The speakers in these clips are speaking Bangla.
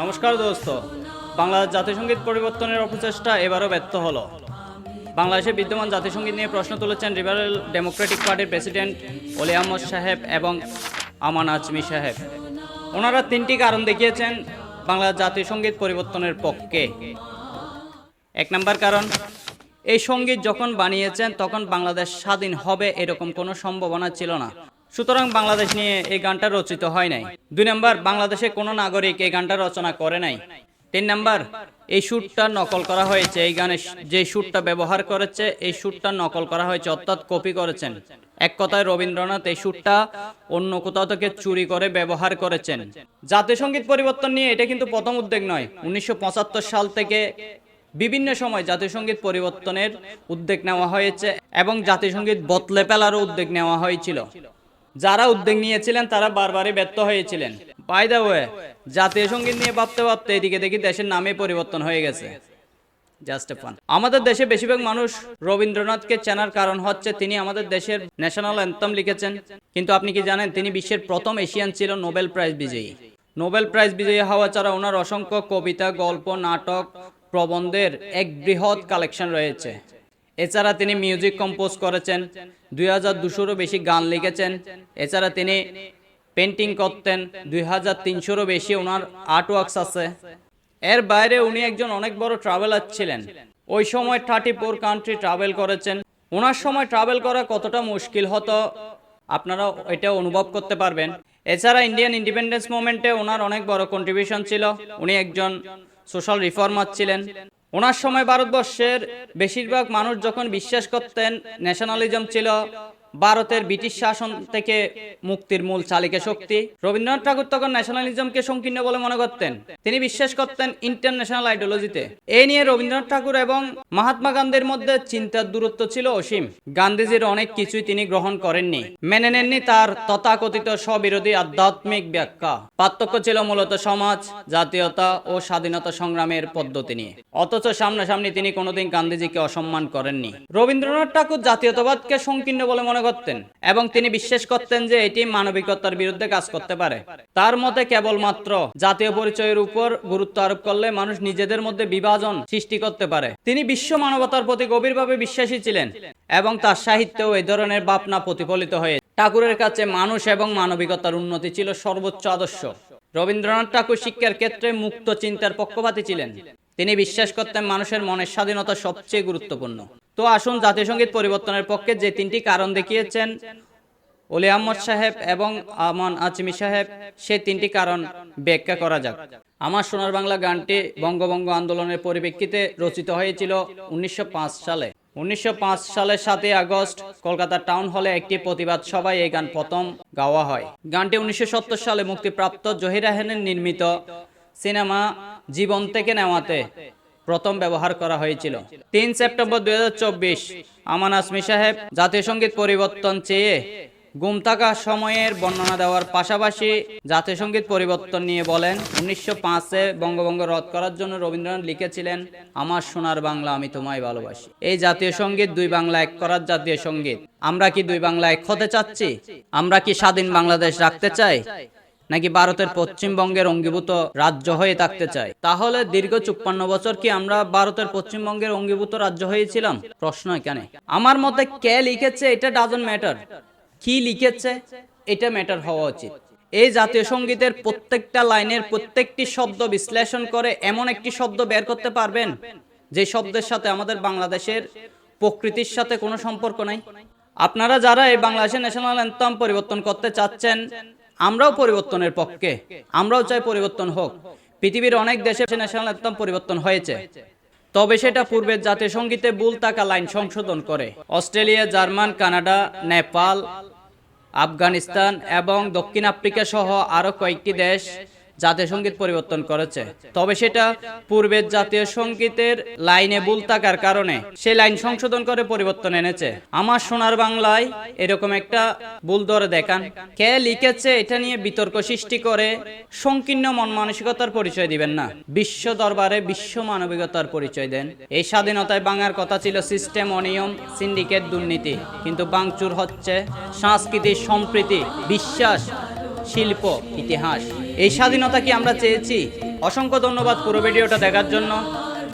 নমস্কার দোস্ত। বাংলাদেশ জাতিসংগীত পরিবর্তনের অপচেষ্টা এবারও ব্যর্থ হলো। বাংলাদেশে বিদ্যমান জাতিসংগীত নিয়ে প্রশ্ন তুলেছেন লিবারেল ডেমোক্রেটিক পার্টির প্রেসিডেন্ট অলি আহমদ সাহেব এবং আমান আজমি সাহেব। ওনারা তিনটি কারণ দেখিয়েছেন বাংলা জাতিসংগীত পরিবর্তনের পক্ষে। এক নম্বর কারণ, এই সংগীত যখন বানিয়েছেন তখন বাংলাদেশ স্বাধীন হবে এরকম কোনো সম্ভাবনা ছিল না। সুতরাং বাংলাদেশ নিয়ে এই গানটা রচিত হয় নাই। দুই নম্বর, বাংলাদেশে কোনো নাগরিক এই গানটা রচনা করে নাই। তিন নম্বর, এই সুরটা নকল করা হয়েছে, এই গানে যে সুরটা ব্যবহার করেছে, এই সুরটা নকল করা হয়েছে, অর্থাৎ কপি করেছেন। এক কথায় রবীন্দ্রনাথ এই সুরটা অন্য কোথাও থেকে চুরি করে ব্যবহার করেছেন। জাতীয় সংগীত পরিবর্তন নিয়ে এটা কিন্তু প্রথম উদ্যোগ নয়। উনিশশো সাল থেকে বিভিন্ন সময় জাতীয় সংগীত পরিবর্তনের উদ্যোগ নেওয়া হয়েছে এবং জাতীয় সংগীত বদলে ফেলারও উদ্যোগ নেওয়া হয়েছিল। যারা উদ্যোগ নিয়েছিলেন, তারা বারবারই ব্যর্থ হয়েছিলেন। বাই দা ওয়ে জাতীয় সংগীত নিয়ে ভাবতে ভাবতে এদিকে দেখি দেশের নামে পরিবর্তন হয়ে গেছে। আমাদের দেশে বেশিরভাগ মানুষ রবীন্দ্রনাথকে চেনার কারণ হচ্ছে তিনি আমাদের দেশের ন্যাশনাল অ্যান্থম লিখেছেন। কিন্তু আপনি কি জানেন, তিনি বিশ্বের প্রথম এশিয়ান ছিল নোবেল প্রাইজ বিজয়ী। নোবেল প্রাইজ বিজয়ী হওয়া ছাড়া ওনার অসংখ্য কবিতা, গল্প, নাটক, প্রবন্ধের এক বৃহৎ কালেকশন রয়েছে। এছাড়া তিনি মিউজিক কম্পোজ করেছেন, দুই হাজার দুশোরও বেশি গান লিখেছেন, এছাড়া তিনি পেন্টিং করতেন, দুই হাজার তিনশোরও বেশি ওনার আর্ট ওয়ার্কস আছে। এর বাইরে উনি একজন অনেক বড় ট্রাভেলার ছিলেন। ওই সময় থার্টি ফোর কান্ট্রি ট্রাভেল করেছেন। ওনার সময় ট্রাভেল করা কতটা মুশকিল হতো, আপনারা এটা অনুভব করতে পারবেন। এছাড়া ইন্ডিয়ান ইন্ডিপেন্ডেন্স মুভমেন্টে ওনার অনেক বড় কন্ট্রিবিউশন ছিল। উনি একজন সোশ্যাল রিফর্মার ছিলেন। ওনার সময় ভারতবর্ষের বেশিরভাগ মানুষ যখন বিশ্বাস করতেন ন্যাশনালিজম ছিল ভারতের ব্রিটিশ শাসন থেকে মুক্তির মূল চালিকা শক্তি। রবীন্দ্রনাথ ঠাকুর তখন ন্যাশনালিজমকে সংকীর্ণ বলে মনে করতেন। তিনি বিশ্বাস করতেন ইন্টারন্যাশনাল আইডিওলজিতে এই নিয়ে রবীন্দ্রনাথ ঠাকুর এবং মহাত্মা গান্ধীর মধ্যে চিন্তার দূরত্ব ছিল অসীম। গান্ধীজির অনেক কিছুই তিনি গ্রহণ করেননি। মেনে নেননি তার তথাকথিত স্ববিরোধী আধ্যাত্মিক ব্যাখ্যা। পার্থক্য ছিল মূলত সমাজ, জাতীয়তা ও স্বাধীনতা সংগ্রামের পদ্ধতি নিয়ে। অথচ সামনাসামনি তিনি কোনোদিন গান্ধীজিকে অসম্মান করেননি। রবীন্দ্রনাথ ঠাকুর জাতীয়তাবাদকে সংকীর্ণ বলে মনে করতেন এবং তিনি বিশ্বাস করতেন যে এটি মানবিকতার বিরুদ্ধে কাজ করতে পারে। তার মতে কেবলমাত্র জাতীয় পরিচয়ের উপর গুরুত্ব আরোপ করলে মানুষ নিজেদের মধ্যে বিভাজন সৃষ্টি করতে পারে। তিনি বিশ্ব মানবতার প্রতি গভীরভাবে বিশ্বাসী ছিলেন এবং তার সাহিত্যেও এই ধরনের ভাবনা প্রতিফলিত হয়ে ঠাকুরের কাছে মানুষ এবং মানবিকতার উন্নতি ছিল সর্বোচ্চ আদর্শ। রবীন্দ্রনাথ ঠাকুর শিক্ষার ক্ষেত্রে মুক্ত চিন্তার পক্ষপাতী ছিলেন। তিনি বিশ্বাস করতেন মানুষের মনের স্বাধীনতা সবচেয়ে গুরুত্বপূর্ণ। তো আসুন জাতীয় সংগীত পরিবর্তনের পক্ষে যে তিনটি কারণ দেখিয়েছেন অলি আহমদ সাহেব এবং আমান আজমি সাহেব সেই তিনটি কারণ ব্যাখ্যা করা যাক। আমার সোনার বাংলা গানটি বঙ্গবঙ্গ আন্দোলনের পরিপ্রেক্ষিতে রচিত হয়েছিল উনিশশো সালে। উনিশশো সালের সাতই আগস্ট কলকাতা টাউন হলে একটি প্রতিবাদ সভায় এই গান প্রথম গাওয়া হয়। গানটি উনিশশো সত্তর সালে মুক্তিপ্রাপ্ত জহির রাহানের নির্মিত। সিনেমা জীবন থেকে নেওয়াতে প্রথম ব্যবহার করা হয়েছিল। তিন সেপ্টেম্বর দুই আমান আজমি সাহেব জাতীয় সংগীত পরিবর্তন চেয়ে গুম থাকা সময়ের বর্ণনা দেওয়ার পাশাপাশি জাতীয় সংগীত পরিবর্তন নিয়ে বলেন, উনিশশো পাঁচে বঙ্গভঙ্গ রদ করার জন্য রবীন্দ্রনাথ লিখেছিলেন, আমার সোনার বাংলা আমি তোমায় ভালোবাসি। এই জাতীয় সংগীত দুই বাংলা এক করার জাতীয় সংগীত। আমরা কি দুই বাংলা এক হতে চাচ্ছি? আমরা কি স্বাধীন বাংলাদেশ রাখতে চাই? নাকি ভারতের পশ্চিমবঙ্গের অঙ্গীভূত রাজ্য হয়ে থাকতে চাই তাহলে দীর্ঘ চুপ্পান্ন বছর কি আমরা ভারতের পশ্চিমবঙ্গের অঙ্গীভূত রাজ্য হয়েছিলাম? প্রশ্ন এখানে। আমার মতে কে লিখেছে এটা ডাজন ম্যাটার কি লিখেছে এটা ম্যাটার হওয়া উচিত। এই জাতীয় সঙ্গীতের প্রত্যেকটা লাইনের প্রত্যেকটি শব্দ বিশ্লেষণ করে এমন একটি শব্দ বের করতে পারবেন, যে শব্দের সাথে আমাদের বাংলাদেশের প্রকৃতির সাথে কোনো সম্পর্ক নাই। আপনারা যারা এই বাংলাদেশের ন্যাশনাল অ্যান্থম পরিবর্তন করতে চাচ্ছেন আমরাও পরিবর্তনের পক্ষে। আমরাও চাই পরিবর্তন হোক। পৃথিবীর অনেক দেশে ন্যাশনাল অ্যান্থম পরিবর্তন হয়েছে। তবে সেটা পূর্বের জাতীয় সঙ্গীতে বুল তাকা লাইন সংশোধন করে। Australia, German, Canada, Nepal, Afghanistan এবং দক্ষিণ আফ্রিকা সহ আরও কয়েকটি দেশ জাতীয় সংগীত পরিবর্তন করেছে। তবে সেটা পূর্বের জাতীয় সঙ্গীতের লাইনে ভুল থাকার কারণে সেই লাইন সংশোধন করে পরিবর্তন এনেছে। আমার সোনার বাংলায় এরকম একটা ভুল ধরে দেখান। কে লিখেছে এটা নিয়ে বিতর্ক সৃষ্টি করে সংকীর্ণ মন মানসিকতার পরিচয় দিবেন না। বিশ্ব দরবারে বিশ্ব মানবিকতার পরিচয় দেন। এই স্বাধীনতায় বাংলার কথা ছিল সিস্টেম অনিয়ম সিন্ডিকেট দুর্নীতি। কিন্তু বাংচুর হচ্ছে সংস্কৃতি সম্প্রীতি, বিশ্বাস, শিল্প, ইতিহাস। এই স্বাধীনতা কি আমরা চেয়েছি? অসংখ্য ধন্যবাদ পুরো ভিডিওটা দেখার জন্য।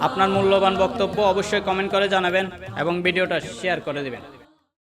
আপনার মূল্যবান বক্তব্য অবশ্যই কমেন্ট করে জানাবেন এবং ভিডিওটা শেয়ার করে দিবেন।